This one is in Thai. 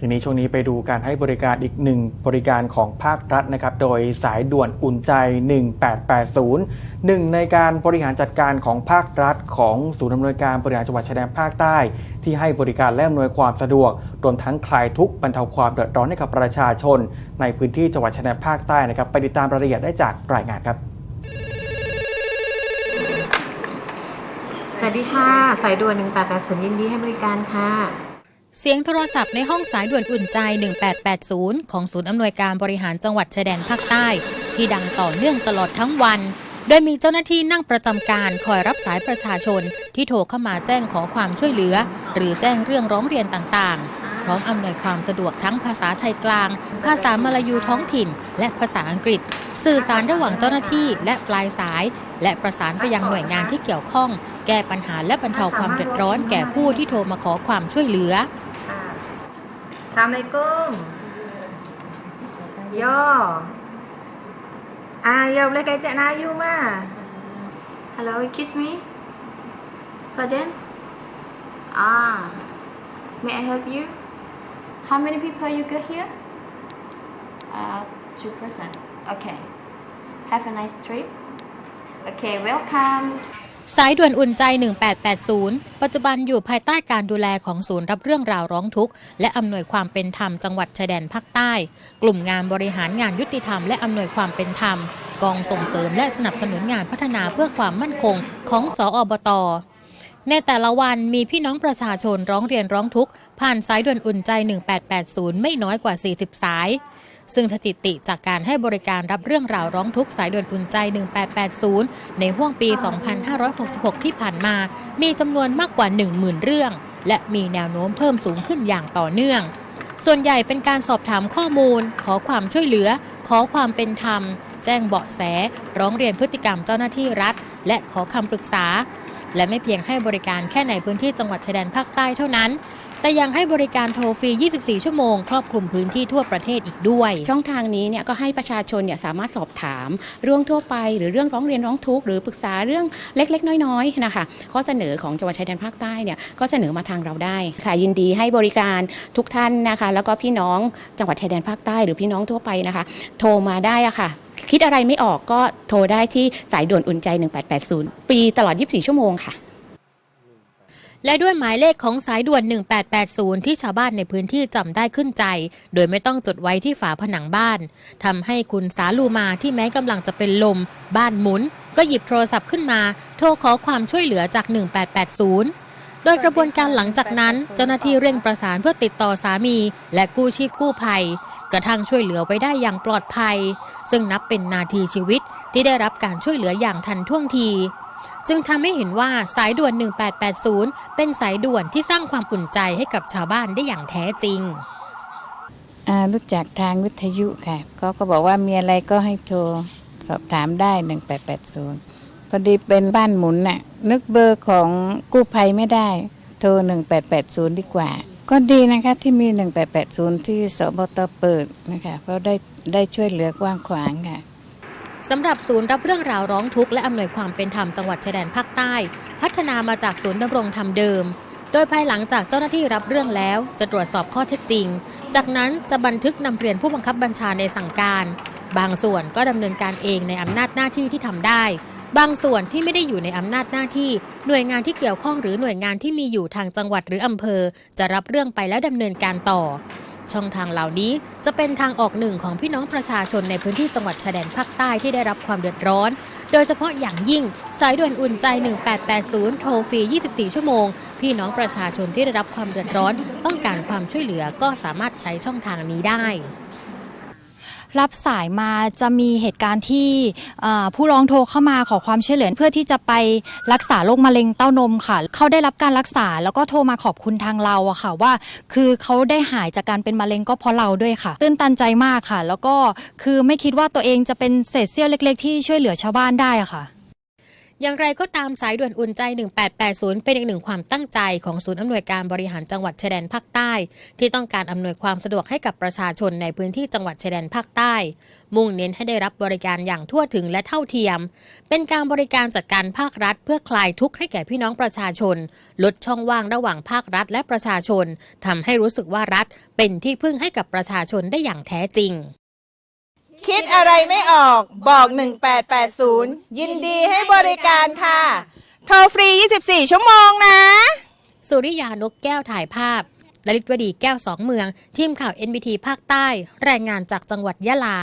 ทีนี้ช่วงนี้ไปดูการให้บริการอีกหนึ่งบริการของภาครัฐนะครับ โดยสายด่วนอุ่นใจ 1880 หนึ่งในการบริหารจัดการของภาครัฐของศูนย์อำนวยการบริหารจังหวัดชายแดนภาคใต้ ที่ให้บริการและอำนวยความสะดวก รวมทั้งคลายทุกข์บรรเทาความเดือดร้อนให้กับประชาชน ในพื้นที่จังหวัดชายแดนภาคใต้นะครับ ไปติดตามรายละเอียดได้จากรายงานครับสวัสดีค่ะ สายด่วน 1880 ยินดีให้บริการค่ะ เสียงโทรศัพท์ในห้องสายด่วนอุ่นใจ 1880 ของศูนย์อำนวยการบริหารจังหวัดชายแดนภาคใต้ ที่ดังต่อเนื่องตลอดทั้งวัน โดยมีเจ้าหน้าที่นั่งประจำการคอยรับสายประชาชน ที่โทรเข้ามาแจ้งขอความช่วยเหลือ หรือแจ้งเรื่องร้องเรียนต่างๆ พร้อมอำนวยความสะดวกทั้งภาษาไทยกลาง ภาษามลายูท้องถิ่น และภาษาอังกฤษ สื่อสารระหว่างเจ้าหน้าที่และปลายสาย และประสานไปยังหน่วยงานที่เกี่ยวข้อง แก้ปัญหาและบรรเทาความเดือดร้อนแก่ผู้ที่โทรมาขอความช่วยเหลือ Assalamualaikum. Yo. Ah, yo boleh kacak Nayu mah. Hello, excuse me. Pardon? Ah, may I help you? How many people you got here? Uh, two person. Okay. Have a nice trip. Okay, welcome. สายด่วนอุ่นใจ 1880 ปัจจุบันอยู่ภายใต้การดูแลของศูนย์รับเรื่องราวร้องทุกข์ และอำนวยความเป็นธรรมจังหวัดชายแดนภาคใต้ กลุ่มงานบริหารงานยุติธรรมและอำนวยความเป็นธรรม กองส่งเสริมและสนับสนุนงานพัฒนาเพื่อความมั่นคงของสออบตในแต่ละวันมีพี่น้องประชาชนร้องเรียนร้องทุกข์ ผ่านสายด่วนอุ่นใจ 1880 ไม่น้อยกว่า 40 สาย ซึ่งสถิติจากการให้บริการรับเรื่องราวร้องทุกข์สายด่วนอุ่นใจ 1880 ในห่วงปี 2566 ที่ผ่านมา มีจำนวนมากกว่า 10,000 เรื่อง และมีแนวโน้มเพิ่มสูงขึ้นอย่างต่อเนื่อง ส่วนใหญ่เป็นการสอบถามข้อมูล ขอความช่วยเหลือ ขอความเป็นธรรม แจ้งเบาะแส ร้องเรียนพฤติกรรมเจ้าหน้าที่รัฐ และขอคำปรึกษาและไม่เพียงให้บริการแค่ในพื้นที่จังหวัดชายแดนภาคใต้เท่านั้น แต่ยังให้บริการโทรฟรี 24 ชั่วโมง ครอบคลุมพื้นที่ทั่วประเทศอีกด้วย ช่องทางนี้เนี่ยก็ให้ประชาชนเนี่ยสามารถสอบถามเรื่องทั่วไป หรือเรื่องร้องเรียนร้องทุกข์หรือปรึกษาเรื่องเล็กๆ น้อยๆนะคะข้อเสนอของจังหวัดชายแดนภาคใต้เนี่ยก็เสนอมาทางเราได้ค่ะยินดีให้บริการทุกท่านนะคะ แล้วก็พี่น้องจังหวัดชายแดนภาคใต้หรือพี่น้องทั่วไปนะคะ โทรมาได้อะค่ะคิดอะไรไม่ออกก็โทรได้ที่สายด่วนอุ่นใจ 1880 ฟรีตลอด 24 ชั่วโมงค่ะ และด้วยหมายเลขของสายด่วน 1880 ที่ชาวบ้านในพื้นที่จำได้ขึ้นใจ โดยไม่ต้องจดไว้ที่ฝาผนังบ้านทำให้คุณสาลูมาที่แม้กำลังจะเป็นลม บ้านหมุน ก็หยิบโทรศัพท์ขึ้นมา โทรขอความช่วยเหลือจาก 1880โดยกระบวนการหลังจากนั้น เจ้าหน้าที่เร่งประสานเพื่อติดต่อสามี และกู้ชีพกู้ภัย กระทั่งช่วยเหลือไว้ได้อย่างปลอดภัย ซึ่งนับเป็นนาทีชีวิตที่ได้รับการช่วยเหลืออย่างทันท่วงที จึงทำให้เห็นว่าสายด่วน 1880 เป็นสายด่วนที่สร้างความอุ่นใจให้กับชาวบ้านได้อย่างแท้จริงรู้จักทางวิทยุค่ะเขาก็บอกว่ามีอะไรก็ให้โทรสอบถามได้ 1880 พอดีเป็นบ้านหมุนน่ะ นึกเบอร์ของกู้ภัยไม่ได้ โทร 1880 ดีกว่า ก็ดีนะคะที่มี 1880 ที่สบตเปิดนะคะ เพราะได้ได้ช่วยเหลือกว้างขวางค่ะ สำหรับศูนย์รับเรื่องราวร้องทุกข์และอำนวยความเป็นธรรมจังหวัดชายแดนภาคใต้ พัฒนามาจากศูนย์ดำรงธรรมเดิม โดยภายหลังจากเจ้าหน้าที่รับเรื่องแล้ว จะตรวจสอบข้อเท็จจริง จากนั้นจะบันทึกนำเรียนผู้บังคับบัญชาในสั่งการ บางส่วนก็ดำเนินการเองในอำนาจหน้าที่ที่ทำได้ บางส่วนที่ไม่ได้อยู่ในอำนาจหน้าที่ หน่วยงานที่เกี่ยวข้องหรือหน่วยงานที่มีอยู่ทางจังหวัดหรืออำเภอ จะรับเรื่องไปแล้วดำเนินการต่อ ช่องทางเหล่านี้จะเป็นทางออกหนึ่งของพี่น้องประชาชนในพื้นที่จังหวัดชายแดนภาคใต้ที่ได้รับความเดือดร้อน โดยเฉพาะอย่างยิ่งสายด่วนอุ่นใจ 1880 โทรฟรี 24 ชั่วโมง พี่น้องประชาชนที่ได้รับความเดือดร้อน ต้องการความช่วยเหลือก็สามารถใช้ช่องทางนี้ได้ รับสายมาจะมีเหตุการณ์ที่ผู้ร้องโทรเข้ามาขอความช่วยเหลือเพื่อที่จะไปรักษาโรคมะเร็งเต้านมค่ะ เขาได้รับการรักษาแล้วก็โทรมาขอบคุณทางเราอะค่ะ ว่าคือเขาได้หายจากการเป็นมะเร็งก็เพราะเราด้วยค่ะ ตื้นตันใจมากค่ะ แล้วก็คือไม่คิดว่าตัวเองจะเป็นเศษเสี้ยวเล็ก ๆ ที่ช่วยเหลือชาวบ้านได้ค่ะ อย่างไรก็ตามสายด่วนอุ่นใจ 1880 เป็นอีกหนึ่งความตั้งใจของศูนย์อำนวยการบริหารจังหวัดชายแดนภาคใต้ ที่ต้องการอำนวยความสะดวกให้กับประชาชนในพื้นที่จังหวัดชายแดนภาคใต้ มุ่งเน้นให้ได้รับบริการอย่างทั่วถึงและเท่าเทียม เป็นการบริการจัดการภาครัฐ เพื่อคลายทุกข์ให้แก่พี่น้องประชาชน ลดช่องว่างระหว่างภาครัฐและประชาชนทำให้รู้สึกว่ารัฐเป็นที่พึ่งให้กับประชาชนได้อย่างแท้จริง คิดอะไรไม่ออกบอก 1880 ยินดีให้บริการค่ะ โทรฟรี 24 ชั่วโมงนะ สุริยานกแก้วถ่ายภาพลลิตวดีแก้วสองเมือง ทีมข่าว NBT ภาคใต้ รายงานจากจังหวัดยะลา